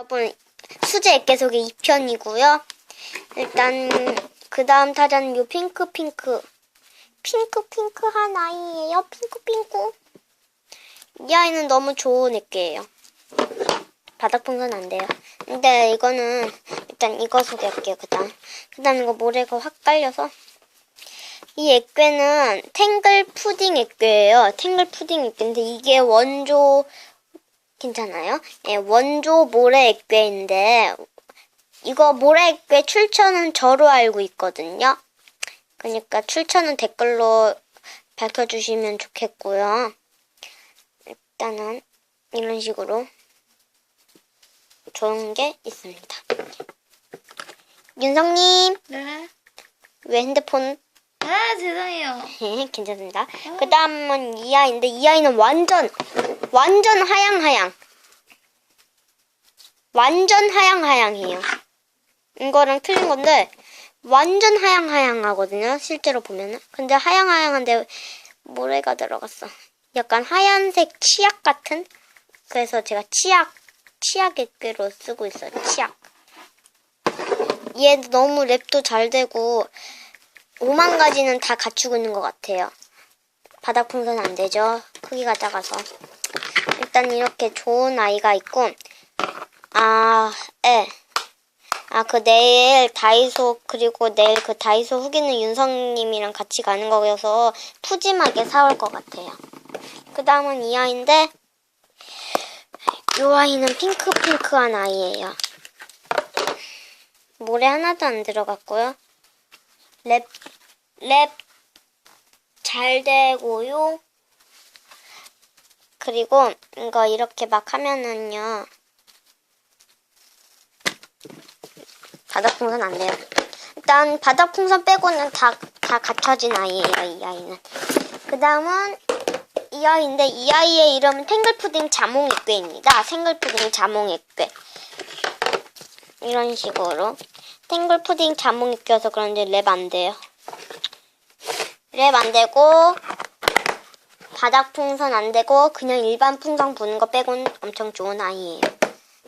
여러분 수제 액계속의 2편이고요. 일단 그 다음 타자는 요 핑크 핑크 핑크 핑크한 아이예요. 핑크 핑크. 이 아이는 너무 좋은 액계예요. 바닥 풍선 안 돼요. 근데 이거는 일단 이거 소개할게요. 그다음 그다음 이거 모래가 확 깔려서 이 액괴는 탱글 푸딩 액괴예요. 탱글 푸딩 액괴인데 이게 원조 괜찮아요? 예, 원조 모래 액괴인데 이거 모래 액괴 출처는 저로 알고 있거든요. 그러니까 출처는 댓글로 밝혀주시면 좋겠고요. 일단은 이런 식으로 좋은 게 있습니다. 윤성님, 네. 왜 핸드폰 아, 죄송해요. 괜찮습니다. 그 다음은 이 아이인데 이 아이는 완전 완전 하양 하양 완전 하양 하양해요. 이거랑 틀린 건데 완전 하양 하양하거든요. 실제로 보면은 근데 하양 하양한데 모래가 들어갔어. 약간 하얀색 치약 같은 그래서 제가 치약 치약 액괴로 쓰고 있어요. 치약. 얘 너무 랩도 잘 되고 5만 가지는 다 갖추고 있는 것 같아요. 바닥 풍선 안 되죠. 크기가 작아서. 일단 이렇게 좋은 아이가 있고, 아, 예. 아, 그 내일 다이소, 그리고 내일 그 다이소 후기는 윤성님이랑 같이 가는 거여서 푸짐하게 사올 것 같아요. 그 다음은 이 아이인데, 이 아이는 핑크핑크한 아이예요. 모래 하나도 안 들어갔고요. 랩, 랩 잘 되고요. 그리고 이거 이렇게 막 하면은요. 바닥 풍선 안 돼요. 일단 바닥 풍선 빼고는 다, 다 갖춰진 아이예요, 이 아이는. 그 다음은 이 아이인데 이 아이의 이름은 탱글푸딩 자몽액괴입니다. 탱글푸딩 자몽액괴. 이런 식으로. 탱글푸딩 자몽이 껴서 그런지 랩 안 돼요. 랩 안 되고 바닥 풍선 안 되고 그냥 일반 풍선 부는 거 빼고는 엄청 좋은 아이예요.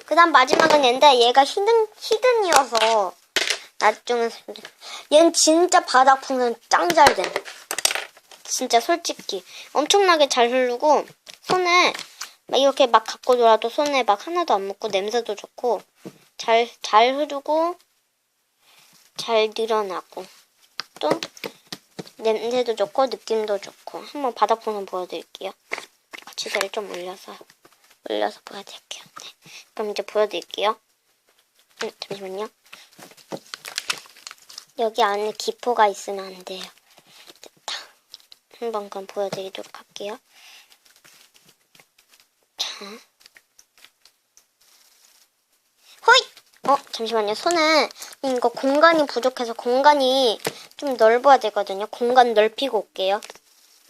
그 다음 마지막은 얘인데 얘가 히든, 히든이어서 나중에 얘는 진짜 바닥 풍선 짱 잘 돼. 진짜 솔직히 엄청나게 잘 흐르고 손에 막 이렇게 막 갖고 놀아도 손에 막 하나도 안 묻고 냄새도 좋고 잘 잘 흐르고 잘 늘어나고 또 냄새도 좋고 느낌도 좋고 한번 바닥풍선 보여드릴게요. 거치대를 좀 올려서 올려서 보여드릴게요. 네. 그럼 이제 보여드릴게요. 음, 잠시만요. 여기 안에 기포가 있으면 안 돼요. 됐다. 한번 그럼 보여드리도록 할게요. 자. 호잇! 어, 잠시만요. 손에 이거 공간이 부족해서 공간이 좀 넓어야 되거든요. 공간 넓히고 올게요.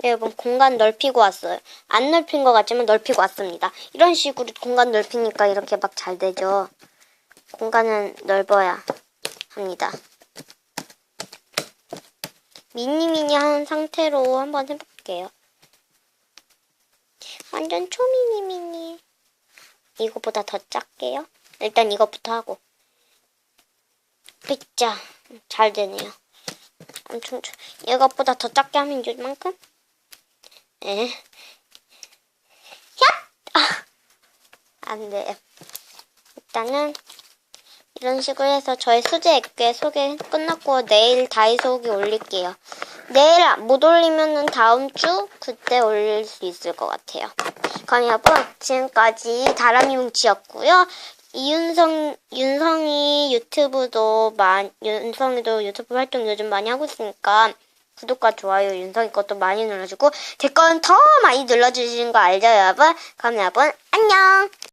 네, 여러분 공간 넓히고 왔어요. 안 넓힌 것 같지만 넓히고 왔습니다. 이런 식으로 공간 넓히니까 이렇게 막 잘 되죠. 공간은 넓어야 합니다. 미니미니 한 상태로 한번 해볼게요. 완전 초미니미니. 이거보다 더 작게요. 일단 이것부터 하고. 삐짜. 잘 되네요. 엄청, 좋- 이것보다 더 작게 하면 이만큼? 에. 얍! 아! 안 돼. 일단은, 이런 식으로 해서 저의 수제 액괴 소개 끝났고, 내일 다이소 후기 올릴게요. 내일 못 올리면은 다음 주 그때 올릴 수 있을 것 같아요. 그럼 여러분 지금까지 다람이 뭉치였고요. 이윤성 윤성이 유튜브도 많 윤성이도 유튜브 활동 요즘 많이 하고 있으니까 구독과 좋아요 윤성이 것도 많이 눌러주고 제 건 더 많이 눌러주시는 거 알죠 여러분? 그럼 여러분 안녕.